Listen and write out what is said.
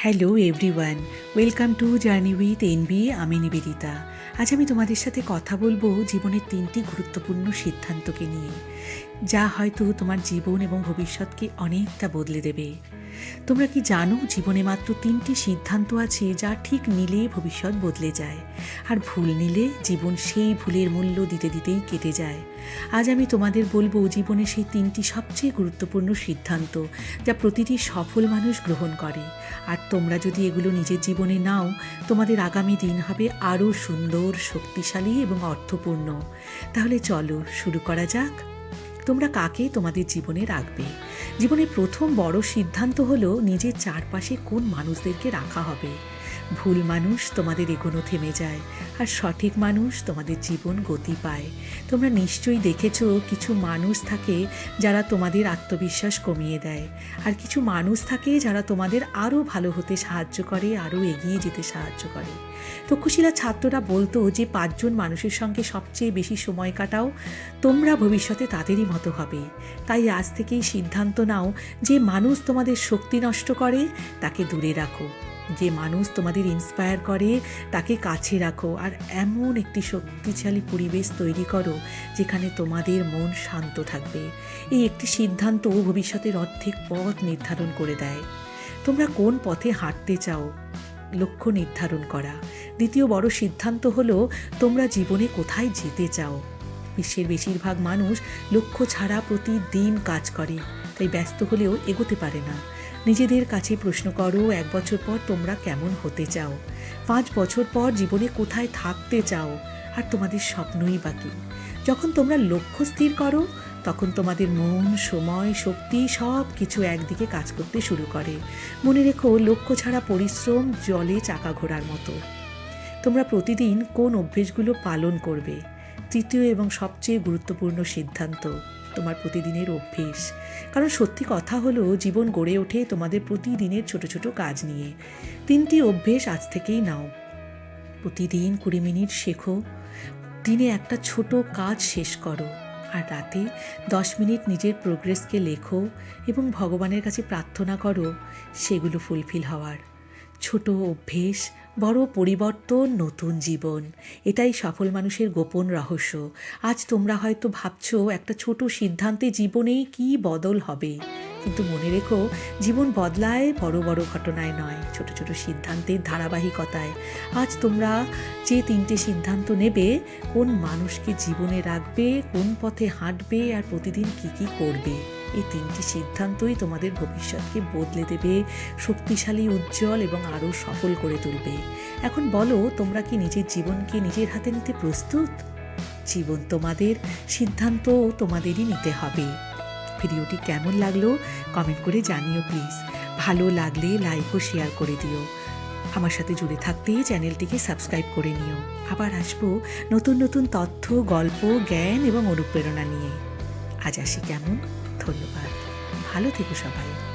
Hello everyone welcome to journey with NB আমি নিবেদিতা। আজ আমি তোমাদের সাথে কথা বলব জীবনের তিনটি গুরুত্বপূর্ণ সিদ্ধান্তকে নিয়ে। যা হয়তো তোমার জীবন এবং ভবিষ্যৎকে অনেকটা বদলে দেবে। তোমরা কি জানো জীবনে মাত্র তিনটি সিদ্ধান্ত আছে যা ঠিক নিলে ভবিষ্যৎ বদলে যায়। আর ভুল নিলে জীবন সেই ভুলের মূল্য দিতে দিতেই কেটে যায়। আজ আমি তোমাদের বলব জীবনে সেই তিনটি সবচেয়ে গুরুত্বপূর্ণ সিদ্ধান্ত যা প্রতিটি সফল মানুষ গ্রহণ করে। আর তোমরা যদি এগুলো নিজের জীবনে নাও, তোমাদের আগামী দিন হবে আরও সুন্দর, শক্তিশালী এবং অর্থপূর্ণ। তাহলে চলো শুরু করা যাক। তোমরা কাকে তোমাদের জীবনে রাখবে? জীবনের প্রথম বড় সিদ্ধান্ত হলো নিজের চারপাশে কোন মানুষদেরকে রাখা হবে। ভুল মানুষ তোমাদের এগোনো থেমে যায়, আর সঠিক মানুষ তোমাদের জীবন গতি পায়। তোমরা নিশ্চয়ই দেখেছ, কিছু মানুষ থাকে যারা তোমাদের আত্মবিশ্বাস কমিয়ে দেয়, আর কিছু মানুষ থাকে যারা তোমাদের আরও ভালো হতে সাহায্য করে, আরও এগিয়ে যেতে সাহায্য করে। তক্ষশিলা ছাত্ররা বলতো যে, পাঁচজন মানুষের সঙ্গে সবচেয়ে বেশি সময় কাটাও, তোমরা ভবিষ্যতে তাদেরই মতো হবে। তাই আজ থেকেই সিদ্ধান্ত নাও যে, মানুষ তোমাদের শক্তি নষ্ট করে, তাকে দূরে রাখো। যে মানুষ তোমাদের ইন্সপায়ার করে, তাকে কাছে রাখো আর এমন একটি শক্তিশালী পরিবেশ তৈরি করো যেখানে তোমাদের মন শান্ত থাকবে। এই একটি সিদ্ধান্ত ভবিষ্যতের অর্ধেক পথ নির্ধারণ করে দেয়। তোমরা কোন পথে হাঁটতে চাও? লক্ষ্য নির্ধারণ করা। দ্বিতীয় বড় সিদ্ধান্ত হলো, তোমরা জীবনে কোথায় যেতে চাও? বিশ্বের বেশিরভাগ মানুষ লক্ষ্য ছাড়া প্রতিদিন কাজ করে, তাই ব্যস্ত হলেও এগোতে পারে না। নিজেদের কাছে প্রশ্ন করো, এক বছর পর তোমরা কেমন হতে চাও? পাঁচ বছর পর জীবনে কোথায় থাকতে চাও? আর তোমাদের স্বপ্নই বাকি যখন তোমরা লক্ষ্য স্থির করো, তখন তোমাদের মন, সময়, শক্তি সব কিছু একদিকে কাজ করতে শুরু করে। মনে রেখো, লক্ষ্য ছাড়া পরিশ্রম জলে চাকা ঘোরার মতো। তোমরা প্রতিদিন কোন অভ্যেসগুলো পালন করবে? তৃতীয় এবং সবচেয়ে গুরুত্বপূর্ণ সিদ্ধান্ত। তোমার প্রতিদিনের অভ্যেস। কারণ সত্যি কথা হলো, জীবন গড়ে ওঠে তোমাদের প্রতিদিনের ছোট ছোট কাজ নিয়ে। তিনটি অভ্যেস আজ থেকেই নাও। প্রতিদিন কুড়ি মিনিট শেখো। দিনে একটা ছোট কাজ শেষ করো। আর রাতে দশ মিনিট নিজের প্রোগ্রেসকে লেখো এবং ভগবানের কাছে প্রার্থনা করো, সেগুলো ফুলফিল হওয়ার। ছোট অভ্যেস, বড় পরিবর্তন, নতুন জীবন। এটাই সফল মানুষের গোপন রহস্য। আজ তোমরা হয়তো ভাবছ, একটা ছোট সিদ্ধান্তে জীবনেই কি বদল হবে? কিন্তু মনে রেখো, জীবন বদলায় বড় বড় ঘটনায় নয়, ছোট ছোট সিদ্ধান্তের ধারাবাহিকতায়। আজ তোমরা যে তিনটে সিদ্ধান্ত নেবে, কোন মানুষকে জীবনে রাখবে, কোন পথে হাঁটবে, আর প্রতিদিন কি কি করবে। এই তিনটি সিদ্ধান্তই তোমাদের ভবিষ্যৎকে বদলে দেবে, শক্তিশালী, উজ্জ্বল এবং আরও সফল করে তুলবে। এখন বলো, তোমরা কি নিজের জীবনকে নিজের হাতে নিতে প্রস্তুত? জীবন তোমাদের, সিদ্ধান্ত তোমাদেরই নিতে হবে। ভিডিওটি কেমন লাগল কমেন্ট করে জানিও প্লিজ। ভালো লাগলে লাইক ও শেয়ার করে দিও। আমার সাথে জুড়ে থাকতে চ্যানেলটিকে সাবস্ক্রাইব করে নিও। আবার আসব নতুন নতুন তথ্য, গল্প, জ্ঞান এবং অনুপ্রেরণা নিয়ে। আজ আসি কেমন? ধন্যবাদ। ভালো থেকো সবাই।